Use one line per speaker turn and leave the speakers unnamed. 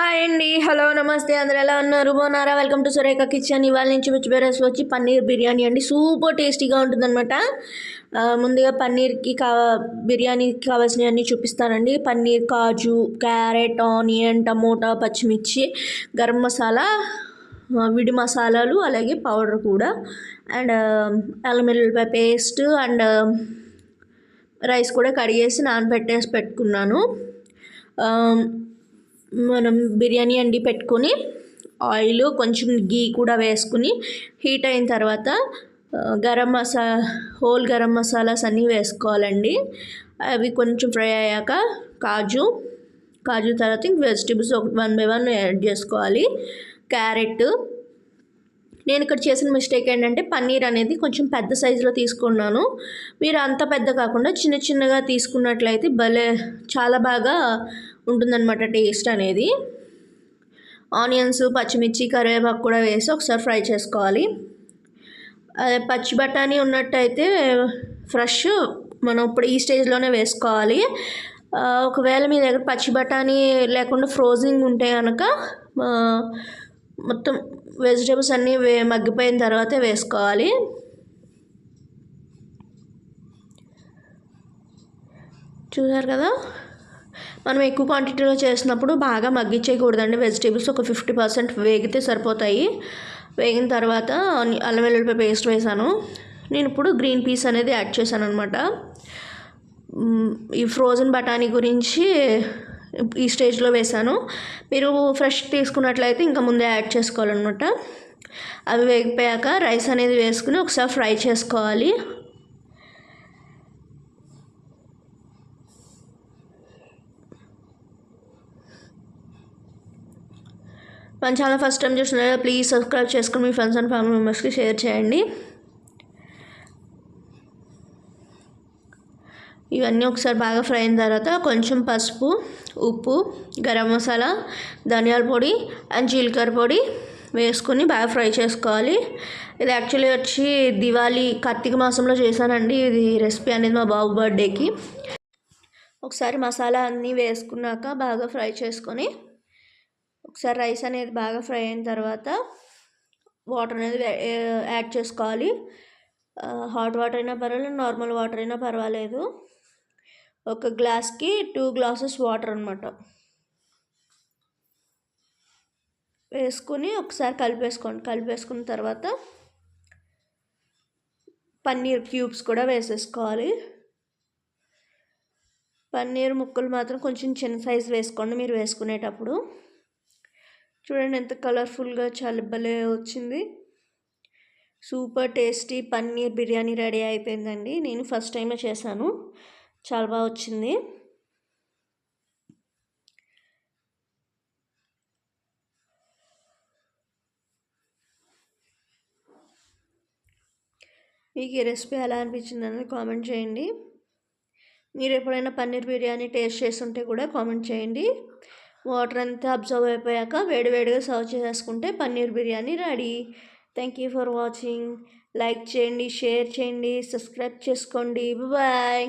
Hi అండి. Hello నమస్తే. అందరు ఎలా ఉన్నారు? బాగున్నారా? Welcome to Surekha kitchen. ఇవాళ నుంచి వచ్చి బెరస్ వచ్చి పన్నీర్ బిర్యానీ అండి. సూపర్ టేస్టీగా ఉంటుందన్నమాట. ముందుగా పన్నీర్కి కా బిర్యానీకి కావాల్సినవన్నీ చూపిస్తానండి. Paneer kaju carrot onion tomato పచ్చిమిర్చి గరం మసాలా విడి మసాలాలు అలాగే పౌడర్ కూడా. అండ్ అల్లం వెల్లుల్లిపాయ పేస్ట్ అండ్ రైస్ కూడా కడిగేసి నానబెట్టేసి పెట్టుకున్నాను. మనం బిర్యానీ అండి పెట్టుకొని ఆయిల్ కొంచెం గీ కూడా వేసుకుని హీట్ అయిన తర్వాత గరం మసా హోల్ గరం మసాలాస్ అన్నీ వేసుకోవాలండి. అవి కొంచెం ఫ్రై అయ్యాక కాజు కాజు తర్వాత ఇంక వెజిటేబుల్స్ ఒక వన్ బై వన్ యాడ్ చేసుకోవాలి. క్యారెట్. నేను ఇక్కడ చేసిన మిస్టేక్ ఏంటంటే పన్నీర్ అనేది కొంచెం పెద్ద సైజులో తీసుకున్నాను. మీరు అంత పెద్ద కాకుండా చిన్న చిన్నగా తీసుకున్నట్లయితే భలే చాలా బాగా ఉంటుందన్నమాట టేస్ట్ అనేది. ఆనియన్స్ పచ్చిమిర్చి కరివేపాకు కూడా వేసి ఒకసారి ఫ్రై చేసుకోవాలి. అదే పచ్చి బఠానీ ఉన్నట్టయితే ఫ్రెష్ మనం ఇప్పుడు ఈ స్టేజ్లోనే వేసుకోవాలి. ఒకవేళ మీ దగ్గర పచ్చి బఠానీ లేకుండా ఫ్రోజింగ్ ఉంటే కనుక మొత్తం వెజిటేబుల్స్ అన్నీ వే మగ్గిపోయిన తర్వాతే వేసుకోవాలి. చూసారు కదా? మనం ఎక్కువ క్వాంటిటీలో చేసినప్పుడు బాగా మగ్గించేయకూడదండి వెజిటేబుల్స్ ఒక ఫిఫ్టీ పర్సెంట్ వేగితే సరిపోతాయి. వేగిన తర్వాత అల్లం వెల్లుల్లిపాయ పేస్ట్ వేసాను నేను ఇప్పుడు గ్రీన్ పీస్ అనేది యాడ్ చేశాను అనమాట ఈ ఫ్రోజన్ బఠానీ గురించి ఈ స్టేజ్లో వేసాను మీరు ఫ్రెష్ తీసుకున్నట్లయితే ఇంకా ముందే యాడ్ చేసుకోవాలన్నమాట. అవి వేగిపోయాక రైస్ అనేది వేసుకుని ఒకసారి ఫ్రై చేసుకోవాలి. మన ఛానల్ ఫస్ట్ టైం చూసిన ప్లీజ్ సబ్స్క్రైబ్ చేసుకుని మీ ఫ్రెండ్స్ అండ్ ఫ్యామిలీ మెంబర్స్కి షేర్ చేయండి. ఇవన్నీ ఒకసారి బాగా ఫ్రై అయిన తర్వాత కొంచెం పసుపు ఉప్పు గరం మసాలా ధనియాల పొడి అండ్ జీలకర్ర పొడి వేసుకుని బాగా ఫ్రై చేసుకోవాలి. ఇది యాక్చువల్లీ వచ్చి దివాళీ కార్తీక మాసంలో చేశానండి. ఇది రెసిపీ అనేది మా బాబు బర్త్డేకి. ఒకసారి మసాలా అన్నీ వేసుకున్నాక బాగా ఫ్రై చేసుకొని ఒకసారి రైస్ అనేది బాగా ఫ్రై అయిన తర్వాత వాటర్ అనేది యాడ్ చేసుకోవాలి. హాట్ వాటర్ అయినా పర్వాలేదు నార్మల్ వాటర్ అయినా పర్వాలేదు. ఒక గ్లాస్కి టూ గ్లాసెస్ వాటర్ అనమాట వేసుకుని ఒకసారి కలిపేసుకోండి. కలిపేసుకున్న తర్వాత పన్నీర్ క్యూబ్స్ కూడా వేసేసుకోవాలి. పన్నీర్ ముక్కలు మాత్రం కొంచెం చిన్న సైజ్ వేసుకోండి మీరు వేసుకునేటప్పుడు. చూడండి ఎంత కలర్ఫుల్గా చాలా భలే వచ్చింది. Super tasty paneer biryani ready అయిపోయిందండి. నేను ఫస్ట్ టైమే చేశాను. చాలా బాగా వచ్చింది. మీకు ఈ రెసిపీ ఎలా అనిపించింది అనేది కామెంట్ చేయండి. మీరు ఎప్పుడైనా పన్నీర్ బిర్యానీ టేస్ట్ చేస్తుంటే కూడా కామెంట్ చేయండి. వాటర్ అంతా అబ్జర్వ్ అయిపోయాక వేడివేడిగా సర్వ్ చేసుకుంటే paneer biryani ready. Thank you for watching like చేయండి షేర్ చేయండి సబ్స్క్రైబ్ చేసుకోండి. బాయ్